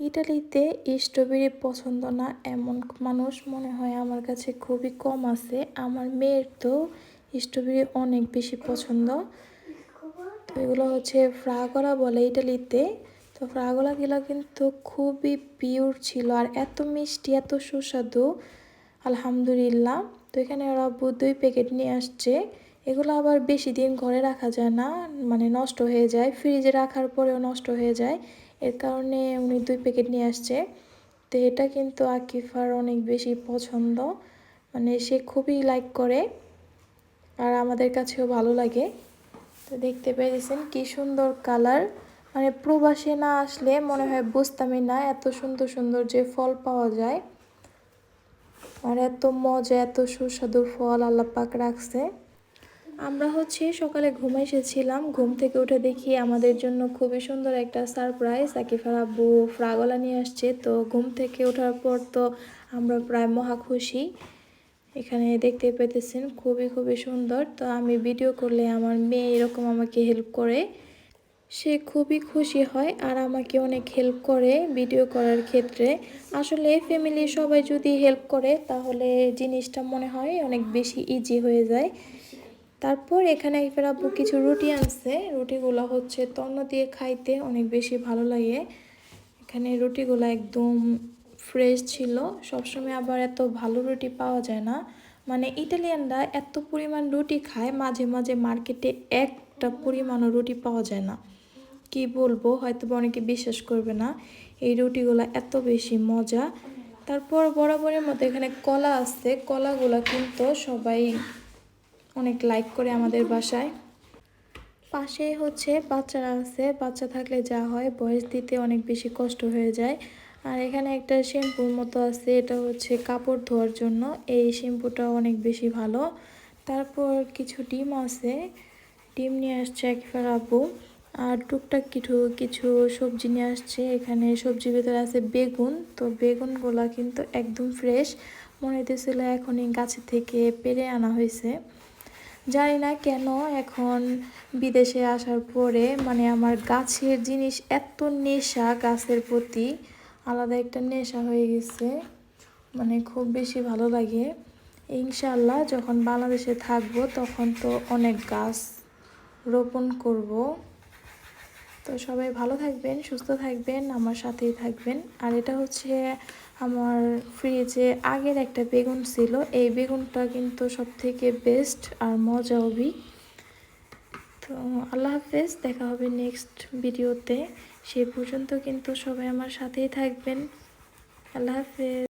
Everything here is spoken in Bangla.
ইটালিতে স্ট্রবেরি পছন্দ না, এমন মানুষ মনে হয় আমার কাছে খুবই কম আছে। আমার মেয়ের তো স্ট্রবেরি অনেক বেশি পছন্দ। তো এগুলো হচ্ছে ফ্রাগোলা বলে ইটালিতে তো ফ্রাগোলাগুলো কিন্তু খুবই পিওর ছিল আর এত মিষ্টি, এত সুস্বাদু। আলহামদুলিল্লাহ। তো এখানে ওরা দুই প্যাকেট নিয়ে আসছে। এগুলো আবার বেশি দিন ঘরে রাখা যায় না মানে নষ্ট হয়ে যায়। ফ্রিজে রাখার পরেও নষ্ট হয়ে যায়। এর কারণে উনি দুই প্যাকেট নিয়ে আসছে। তো এটা কিন্তু আকিফার অনেক বেশি পছন্দ। মানে সে খুবই লাইক করে আর আমাদের কাছেও ভালো লাগে। তো দেখতে পেরেছেন কি সুন্দর কালার মানে প্রবাসে না আসলে মনে হয় বুঝতামই না এত সুন্দর সুন্দর যে ফল পাওয়া যায়। আর এত মজা, এত সুস্বাদু ফল আল্লাহ পাক রাখছে। আমরা হচ্ছে সকালে ঘুম এসেছিলাম। ঘুম থেকে উঠে দেখি আমাদের জন্য খুবই সুন্দর একটা সারপ্রাইজ সাকিফার আব্বু ফ্রাগলা নিয়ে আসছে। তো ঘুম থেকে ওঠার পর তো আমরা প্রায় মহা খুশি। এখানে দেখতে পেতেছেন খুবই খুবই সুন্দর। তো আমি ভিডিও করলে আমার মেয়ে এরকম আমাকে হেল্প করে। সে খুবই খুশি হয় আর আমাকে অনেক হেল্প করে ভিডিও করার ক্ষেত্রে। আসলে ফ্যামিলি সবাই যদি হেল্প করে তাহলে জিনিসটা মনে হয় অনেক বেশি ইজি হয়ে যায়। তারপর এখানে একবার আব্বু কিছু রুটি আনছে। রুটিগুলো হচ্ছে তন্ন দিয়ে খাইতে অনেক বেশি ভালো লাগে। এখানে রুটিগুলো একদম ফ্রেশ ছিল। সবসময় আবার এত ভালো রুটি পাওয়া যায় না। মানে ইটালিয়ানরা এত পরিমাণ রুটি খায়, মাঝে মাঝে মার্কেটে একটা পরিমাণও রুটি পাওয়া যায় না। কি বলব হয়তো অনেকে বিশ্বাস করবে না, এই রুটিগুলো এত বেশি মজা। তারপর বরাবরের মতো এখানে কলা আছে। কলাগুলো কিন্তু সবাই অনেক লাইক করে আমাদের বাসায়। পাশে হচ্ছে বাচ্চারা আছে, বাচ্চা থাকলে যা হয়, বয়স দিতে অনেক বেশি কষ্ট হয়ে যায়। আর এখানে একটা শ্যাম্পুর মতো আছে, এটা হচ্ছে কাপড় ধোয়ার জন্য। এই শ্যাম্পুটা অনেক বেশি ভালো। তারপর কিছু ডিম আছে। ডিম নিয়ে আসছে একবার আপু আর টুকটাক কিছু কিছু সবজি নিয়ে আসছে। এখানে সবজির ভিতরে আছে বেগুন। তো বেগুনগুলা কিন্তু একদম ফ্রেশ মনে হইতেছিল এখনই গাছে থেকে পেরে আনা হয়েছে। জানি না কেন এখন বিদেশে আসার পরে মানে আমার গাছের জিনিস এত নেশা গাছের প্রতি, আলাদা একটা নেশা হয়ে গেছে মানে খুব বেশি ভালো লাগে। ইনশাল্লাহ যখন বাংলাদেশে থাকব তখন তো অনেক গাছ রোপণ করব। তো সবাই ভালো থাকবেন, সুস্থ থাকবেন, আমার সাথেই থাকবেন। আর এটা হচ্ছে আমার ফ্রিজে আগের একটা বেগুন ছিল। এই বেগুনটা কিন্তু সব থেকে বেস্ট আর মজা হবি তো আল্লাহ হাফেজ, দেখা হবে নেক্সট ভিডিওতে সে পর্যন্ত কিন্তু সবাই আমার সাথেই থাকবেন। আল্লাহ হাফেজ।